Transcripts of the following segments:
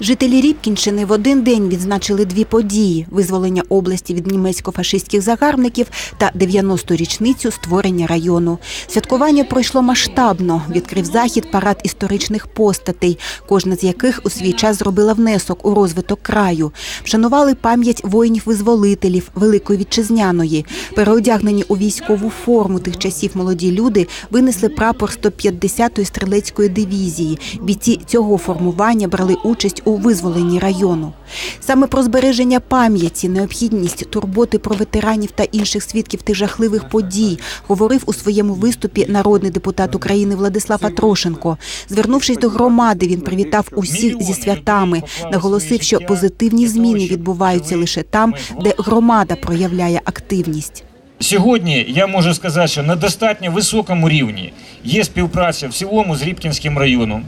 Жителі Рібкінщини в один день відзначили дві події: визволення області від німецько-фашистських загарбників та 90-ту річницю створення району. Святкування пройшло масштабно. Відкрив захід парад історичних постатей, кожна з яких у свій час зробила внесок у розвиток краю. Вшанували пам'ять воїнів-визволителів Великої вітчизняної. Переодягнені у військову форму тих часів молоді люди винесли прапор 150-ї стрілецької дивізії. Бійці цього формування брали участь у визволенні району. Саме про збереження пам'яті, необхідність турботи про ветеранів та інших свідків тих жахливих подій говорив у своєму виступі народний депутат України Владислав Атрошенко. Звернувшись до громади, він привітав усіх зі святами, наголосив, що позитивні зміни відбуваються лише там, де громада проявляє активність. Сьогодні я можу сказати, що на достатньо високому рівні є співпраця в цілому з Рібкінським районом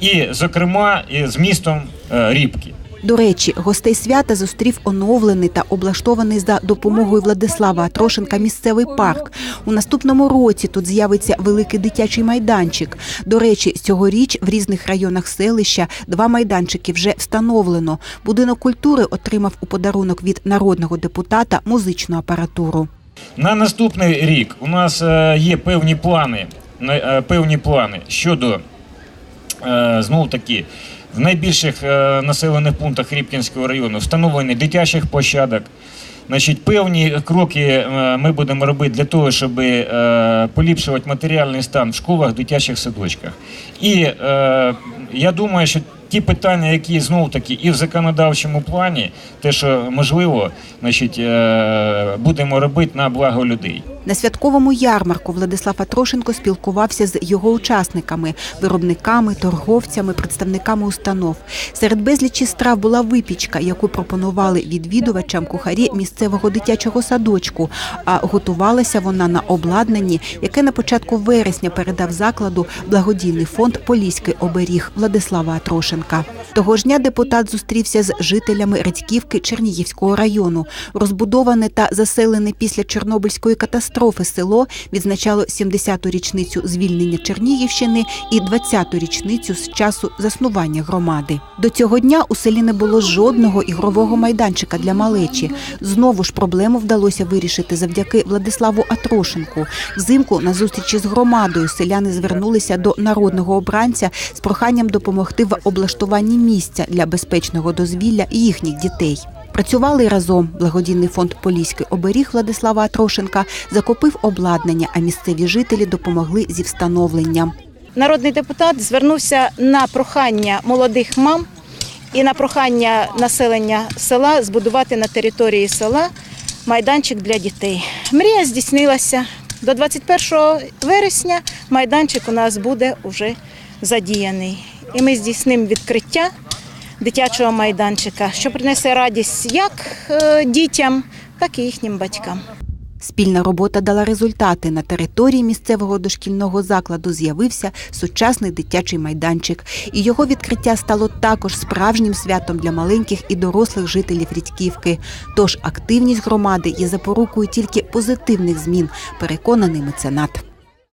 і, зокрема, з містом е, Рібки. До речі, гостей свята зустрів оновлений та облаштований за допомогою Владислава Атрошенка місцевий парк. У наступному році тут з'явиться великий дитячий майданчик. До речі, цьогоріч в різних районах селища два майданчики вже встановлено. Будинок культури отримав у подарунок від народного депутата музичну апаратуру. На наступний рік у нас е, є певні плани, е, певні плани щодо знов таки в найбільших е, населених пунктах Рібкінського району встановлення дитячих площадок. Значить, певні кроки е, ми будемо робити для того, щоб е, поліпшувати матеріальний стан в школах, дитячих садочках. І е, я думаю, що ті питання, які знов таки і в законодавчому плані, те, що можливо, значить, е, будемо робити на благо людей. На святковому ярмарку Владислав Атрошенко спілкувався з його учасниками, виробниками, торговцями, представниками установ. Серед безлічі страв була випічка, яку пропонували відвідувачам кухарі місцевого дитячого садочку. А готувалася вона на обладнанні, яке на початку вересня передав закладу благодійний фонд Поліський оберіг Владислава Атрошенка. Того ж дня депутат зустрівся з жителями Редьківки Чернігівського району. Розбудоване та заселене після Чорнобильської катастрофи село відзначало 70-ту річницю звільнення Чернігівщини і 20-ту річницю з часу заснування громади. До цього дня у селі не було жодного ігрового майданчика для малечі. Знову ж проблему вдалося вирішити завдяки Владиславу Атрошенку. Взимку на зустрічі з громадою селяни звернулися до народного обранця з проханням допомогти в облаштуванні місця для безпечного дозвілля їхніх дітей. Працювали разом. Благодійний фонд Поліський оберіг Владислава Атрошенка закупив обладнання, а місцеві жителі допомогли зі встановленням. Народний депутат звернувся на прохання молодих мам і на прохання населення села збудувати на території села майданчик для дітей. Мрія здійснилася. До 21 вересня майданчик у нас буде вже задіяний. І ми здійснимо відкриття дитячого майданчика, що принесе радість як е, дітям, так і їхнім батькам. Спільна робота дала результати. На території місцевого дошкільного закладу з'явився сучасний дитячий майданчик. І його відкриття стало також справжнім святом для маленьких і дорослих жителів Рідьківки. Тож активність громади є запорукою тільки позитивних змін, переконаний меценат.